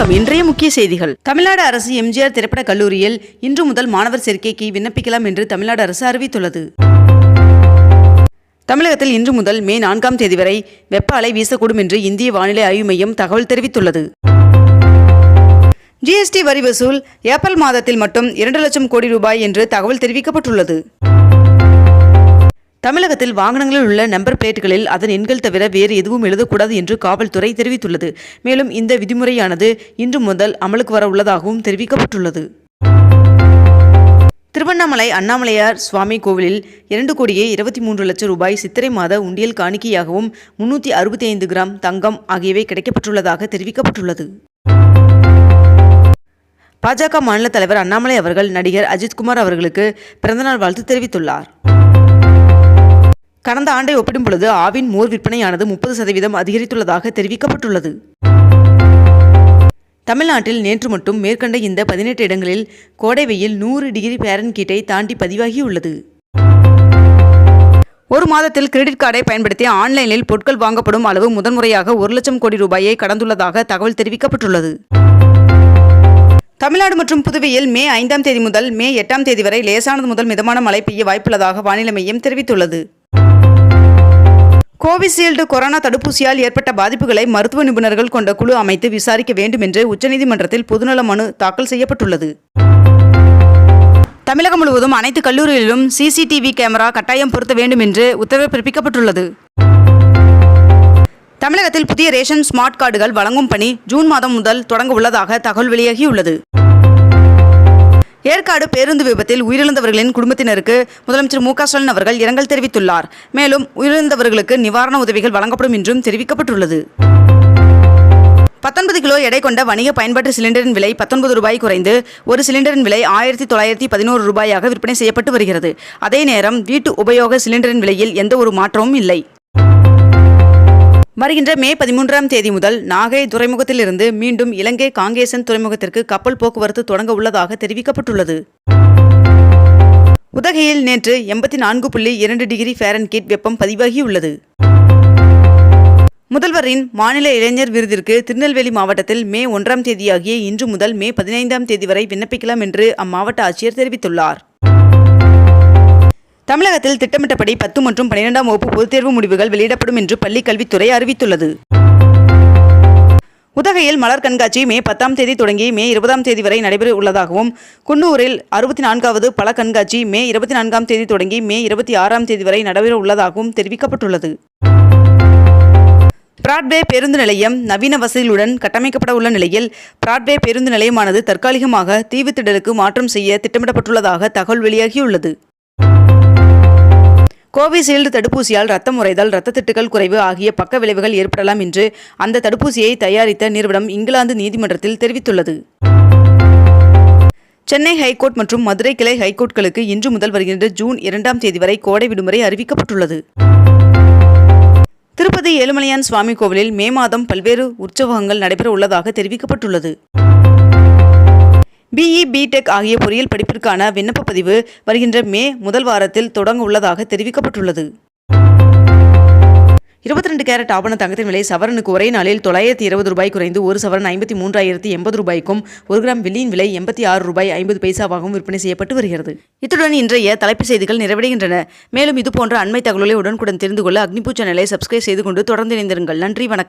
வணக்கம். இன்றைய முக்கிய செய்திகள். தமிழ்நாடு அரசு எம்ஜிஆர் திரைப்பட கல்லூரியில் இன்று முதல் மாணவர் சேர்க்கைக்கு விண்ணப்பிக்கலாம் என்று தமிழ்நாடு அரசு அறிவித்துள்ளது. தமிழகத்தில் இன்று முதல் மே நான்காம் தேதி வரை வெப்ப அலை வீசக்கூடும் என்று இந்திய வானிலை ஆய்வு மையம் தகவல் தெரிவித்துள்ளது. ஜிஎஸ்டி வரி வசூல் ஏப்ரல் மாதத்தில் மட்டும் இரண்டு லட்சம் கோடி ரூபாய் என்று தகவல் தெரிவிக்கப்பட்டுள்ளது. தமிழகத்தில் வாகனங்களில் உள்ள நம்பர் பிளேட்டுகளில் அதன் எண்கள் தவிர வேறு எதுவும் எழுதக்கூடாது என்று காவல்துறை தெரிவித்துள்ளது. மேலும் இந்த விதிமுறையானது இன்று முதல் அமலுக்கு வர உள்ளதாகவும் தெரிவிக்கப்பட்டுள்ளது. திருவண்ணாமலை அண்ணாமலையார் சுவாமி கோவிலில் இரண்டு கோடியே இருபத்தி மூன்று லட்சம் ரூபாய் சித்திரை மாத உண்டியல் காணிக்கையாகவும் முன்னூற்றி அறுபத்தி ஐந்து கிராம் தங்கம் ஆகியவை கிடைக்கப்பட்டுள்ளதாக தெரிவிக்கப்பட்டுள்ளது. பாஜக மாநில தலைவர் அண்ணாமலை அவர்கள் நடிகர் அஜித்குமார் அவர்களுக்கு பிறந்தநாள் வாழ்த்து தெரிவித்துள்ளார். கடந்த ஆண்டை ஒப்பிடும் பொழுது ஆவின் மோர் விற்பனையானது முப்பது சதவீதம் அதிகரித்துள்ளதாக தெரிவிக்கப்பட்டுள்ளது. தமிழ்நாட்டில் நேற்று மட்டும் மேற்கண்ட இந்த பதினெட்டு இடங்களில் கோடை வெயில் நூறு டிகிரி பேரன்கீட்டை தாண்டி பதிவாகியுள்ளது. ஒரு மாதத்தில் கிரெடிட் கார்டை பயன்படுத்தி ஆன்லைனில் பொருட்கள் வாங்கப்படும் அளவு முதன்முறையாக ஒரு லட்சம் கோடி ரூபாயை கடந்துள்ளதாக தகவல் தெரிவிக்கப்பட்டுள்ளது. தமிழ்நாடு மற்றும் புதுவையில் மே ஐந்தாம் தேதி முதல் மே எட்டாம் தேதி வரை லேசானது முதல் மிதமான மழை பெய்ய வாய்ப்புள்ளதாக வானிலை மையம் தெரிவித்துள்ளது. கோவிஷீல்டு கொரோனா தடுப்பூசியால் ஏற்பட்ட பாதிப்புகளை மருத்துவ நிபுணர்கள் கொண்ட குழு அமைத்து விசாரிக்க வேண்டும் என்று உச்சநீதிமன்றத்தில் பொதுநல மனு தாக்கல் செய்யப்பட்டுள்ளது. தமிழகம் முழுவதும் அனைத்து கல்லூரிகளிலும் சிசிடிவி கேமரா கட்டாயம் பொருத்த வேண்டும் என்று உத்தரவு பிறப்பிக்கப்பட்டுள்ளது. தமிழகத்தில் புதிய ரேஷன் ஸ்மார்ட் கார்டுகள் வழங்கும் பணி ஜூன் மாதம் முதல் தொடங்க உள்ளதாக தகவல் வெளியாகியுள்ளது. ஏற்காடு பேருந்து விபத்தில் உயிரிழந்தவர்களின் குடும்பத்தினருக்கு முதலமைச்சர் மு க ஸ்டாலின் அவர்கள் இரங்கல் தெரிவித்துள்ளார். மேலும் உயிரிழந்தவர்களுக்கு நிவாரண உதவிகள் வழங்கப்படும் என்றும் தெரிவிக்கப்பட்டுள்ளது. பத்தொன்பது கிலோ எடை கொண்ட வணிக பயன்பாட்டு சிலிண்டரின் விலை பத்தொன்பது ரூபாய் குறைந்து ஒரு சிலிண்டரின் விலை ஆயிரத்தி தொள்ளாயிரத்தி பதினோரு ரூபாயாக விற்பனை செய்யப்பட்டு வருகிறது. அதே நேரம் வீட்டு உபயோக சிலிண்டரின் விலையில் எந்த ஒரு மாற்றமும் இல்லை. வருகின்ற மே பதிமூன்றாம் தேதி முதல் நாகை துறைமுகத்திலிருந்து மீண்டும் இலங்கை காங்கேசன் துறைமுகத்திற்கு கப்பல் போக்குவரத்து தொடங்க உள்ளதாக தெரிவிக்கப்பட்டுள்ளது. உதகையில் நேற்று எண்பத்தி நான்கு புள்ளி இரண்டு டிகிரி ஃபேரன்கீட் வெப்பம் பதிவாகியுள்ளது. முதல்வரின் மாநில இளைஞர் விருதிற்கு திருநெல்வேலி மாவட்டத்தில் மே ஒன்றாம் தேதியாகிய இன்று முதல் மே பதினைந்தாம் தேதி வரை விண்ணப்பிக்கலாம் என்று அம்மாவட்ட ஆட்சியர் தெரிவித்துள்ளார். தமிழகத்தில் திட்டமிட்டபடி பத்து மற்றும் பன்னிரெண்டாம் வகுப்பு பொதுத் தேர்வு முடிவுகள் வெளியிடப்படும் என்று பள்ளிக் கல்வித்துறை அறிவித்துள்ளது. உதகையில் மலர் கண்காட்சி மே பத்தாம் தேதி தொடங்கி மே இருபதாம் தேதி வரை நடைபெற உள்ளதாகவும் குன்னூரில் அறுபத்தி நான்காவது பல கண்காட்சி மே இருபத்தி நான்காம் தேதி தொடங்கி மே இருபத்தி ஆறாம் தேதி வரை நடைபெற உள்ளதாகவும் தெரிவிக்கப்பட்டுள்ளது. பிராட்வே பேருந்து நிலையம் நவீன வசதிகளுடன் கட்டமைக்கப்பட உள்ள நிலையில் பிராட்வே பேருந்து நிலையமானது தற்காலிகமாக தீவுத்திடலுக்கு மாற்றம் செய்ய திட்டமிடப்பட்டுள்ளதாக தகவல் வெளியாகியுள்ளது. கோவிஷீல்டு தடுப்பூசியால் ரத்தம் உறைதல் இரத்த திட்டுகள் குறைவு ஆகிய பக்க விளைவுகள் ஏற்படலாம் என்று அந்த தடுப்பூசியை தயாரித்த நிறுவனம் இங்கிலாந்து நீதிமன்றத்தில் தெரிவித்துள்ளது. சென்னை ஹைகோர்ட் மற்றும் மதுரை கிளை ஹைகோர்ட்களுக்கு இன்று முதல் வருகின்ற ஜூன் இரண்டாம் தேதி வரை கோடை விடுமுறை அறிவிக்கப்பட்டுள்ளது. திருப்பதி ஏழுமலையான் சுவாமி கோவிலில் மே மாதம் பல்வேறு உற்சவங்கள் நடைபெற உள்ளதாக தெரிவிக்கப்பட்டுள்ளது. பிஇ பிடெக் ஆகிய பொறியியல் படிப்பிற்கான விண்ணப்ப பதிவு வருகின்ற மே முதல் வாரத்தில் தொடங்க உள்ளதாக தெரிவிக்கப்பட்டுள்ளது. இருபத்தி ரெண்டு கேரட் ஆபண தங்கத்தின் விலை சவரனுக்கு ஒரே நாளில் தொள்ளாயிரத்தி இருபது ரூபாய் குறைந்து ஒரு சவரன் ஐம்பத்தி மூன்றாயிரத்தி எண்பது ரூபாய்க்கும் ஒரு கிராம் வெள்ளியின் விலை எண்பத்தி ஆறு ரூபாய் ஐம்பது பைசாவாகவும் விற்பனை செய்யப்பட்டு வருகிறது. இத்துடன் இன்றைய தலைப்புச் செய்திகள் நிறைவடைகின்றன. மேலும் இதுபோன்ற அண்மை தகவல்களை உடனுக்குடன் தெரிந்து கொள்ள அக்னிபூ சேனலை சப்ஸ்கிரைப் செய்து கொண்டு தொடர்ந்து இணைந்திருங்கள். நன்றி வணக்கம்.